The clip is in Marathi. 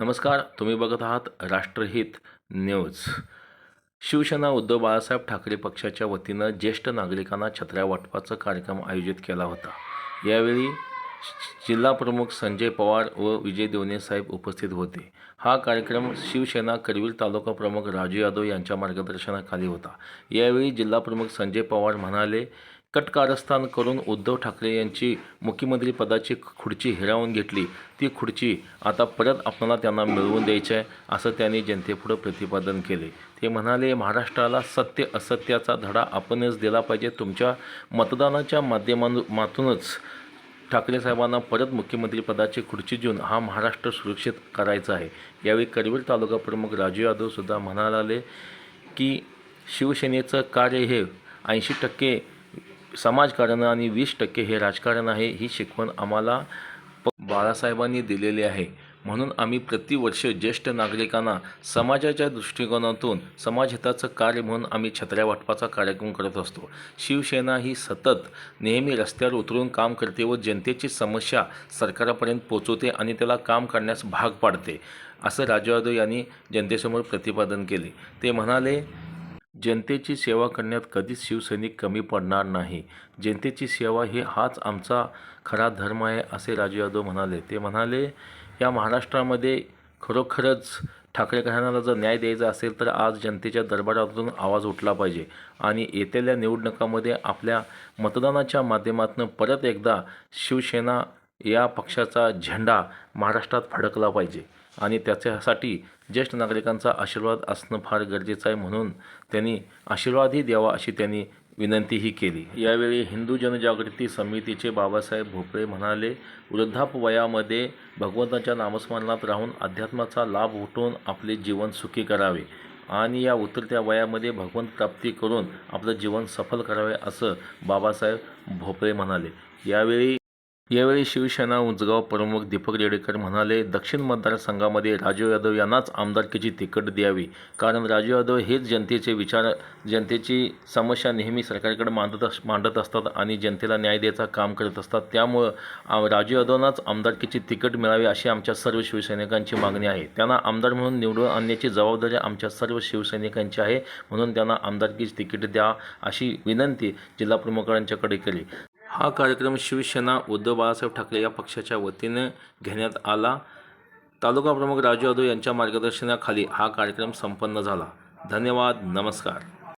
नमस्कार तुम्ही बघत आहात राष्ट्रहित न्यूज. शिवसेना उद्धव बाळासाहेब ठाकरे पक्षाच्या वतीनं ज्येष्ठ नागरिकांना छत्र्या वाटपाचा कार्यक्रम आयोजित केला होता. यावेळी जिल्हा प्रमुख संजय पवार व विजय देवणे साहेब उपस्थित होते. हा कार्यक्रम शिवसेना करवीर तालुका प्रमुख राजू यादव यांच्या मार्गदर्शनाखाली होता. यावेळी जिल्हा प्रमुख संजय पवार म्हणाले कटकारस्थान करून उद्धव ठाकरे यांची मुख्यमंत्री पदाची खुर्ची हिरावून घेतली. ती खुर्ची आता परत आपल्याला त्यांना मिळवून द्यायची आहे असं त्यांनी जनतेपुढं प्रतिपादन केले. ते म्हणाले महाराष्ट्राला सत्य असत्याचा धडा आपणच दिला पाहिजे. तुमच्या मतदानाच्या माध्यमातूनच ठाकरे साहेबांना परत मुख्यमंत्रीपदाची खुर्ची देऊन हा महाराष्ट्र सुरक्षित करायचा आहे. यावेळी करवीर तालुका प्रमुख राजू यादवसुद्धा म्हणाले की शिवसेनेचं कार्य हे ऐंशी टक्के समाजकारण आणि वीस टक्के हे राजकारण आहे ही शिकवण आम्हाला प बाळासाहेबांनी दिलेली आहे. म्हणून आम्ही प्रतिवर्ष ज्येष्ठ नागरिकांना समाजाच्या दृष्टिकोनातून समाजहिताचं कार्य म्हणून आम्ही छत्र्या वाटपाचा कार्यक्रम करत असतो. शिवसेना ही सतत नेहमी रस्त्यावर उतरून काम करते व जनतेची समस्या सरकारापर्यंत पोचवते आणि त्याला काम करण्यास भाग पाडते असं राजू यादव यांनी जनतेसमोर प्रतिपादन केले. ते म्हणाले जनतेची सेवा करण्यात कधीच शिवसैनिक कमी पडणार नाही. जनतेची सेवा ही हाच आमचा खरा धर्म आहे असे राजू यादव म्हणाले. ते म्हणाले या महाराष्ट्रामध्ये खरोखरच ठाकरे घराण्याला जर न्याय द्यायचा असेल तर आज जनतेच्या दरबारातून आवाज उठला पाहिजे आणि येतेल्या निवडणुकामध्ये आपल्या मतदानाच्या माध्यमातून परत एकदा शिवसेना या पक्षाचा झेंडा महाराष्ट्रात फडकला पाहिजे. आणि त्याच्यासाठी ज्येष्ठ नागरिकांचा आशीर्वाद असणं फार गरजेचं आहे म्हणून त्यांनी आशीर्वादही द्यावा अशी त्यांनी विनंतीही केली. यावेळी हिंदू जनजागृती समितीचे बाबासाहेब भोपळे म्हणाले वृद्धापवयामध्ये भगवंताच्या नामस्मरणात राहून अध्यात्माचा लाभ उठवून आपले जीवन सुखी करावे आणि या उतरत्या वयामध्ये भगवंत प्राप्ती करून आपलं जीवन सफल करावे असं बाबासाहेब भोपळे म्हणाले. यावेळी यावेळी शिवसेना उंचगाव प्रमुख दीपक रेडेकर म्हणाले दक्षिण मतदारसंघामध्ये राजू यादव यांनाच आमदारकीची तिकट द्यावी. कारण राजू यादव हेच जनतेचे विचार जनतेची समस्या नेहमी सरकारकडे मांडत अस मांडत असतात आणि जनतेला न्याय द्यायचं काम करत असतात. त्यामुळं राजू यादवनाच आमदारकीची तिकट मिळावी अशी आमच्या सर्व शिवसैनिकांची मागणी आहे. त्यांना आमदार म्हणून निवडून आणण्याची जबाबदारी आमच्या सर्व शिवसैनिकांची आहे. म्हणून त्यांना आमदारकीची तिकीट द्या अशी विनंती जिल्हाप्रमुखांच्याकडे केली. हा कार्यक्रम शिवसेना उद्धव बाळासाहेब ठाकरे या पक्षाच्या वतीने घेण्यात आला. तालुका प्रमुख राजू यादव यांच्या मार्गदर्शनाखाली हा कार्यक्रम संपन्न झाला. धन्यवाद. नमस्कार.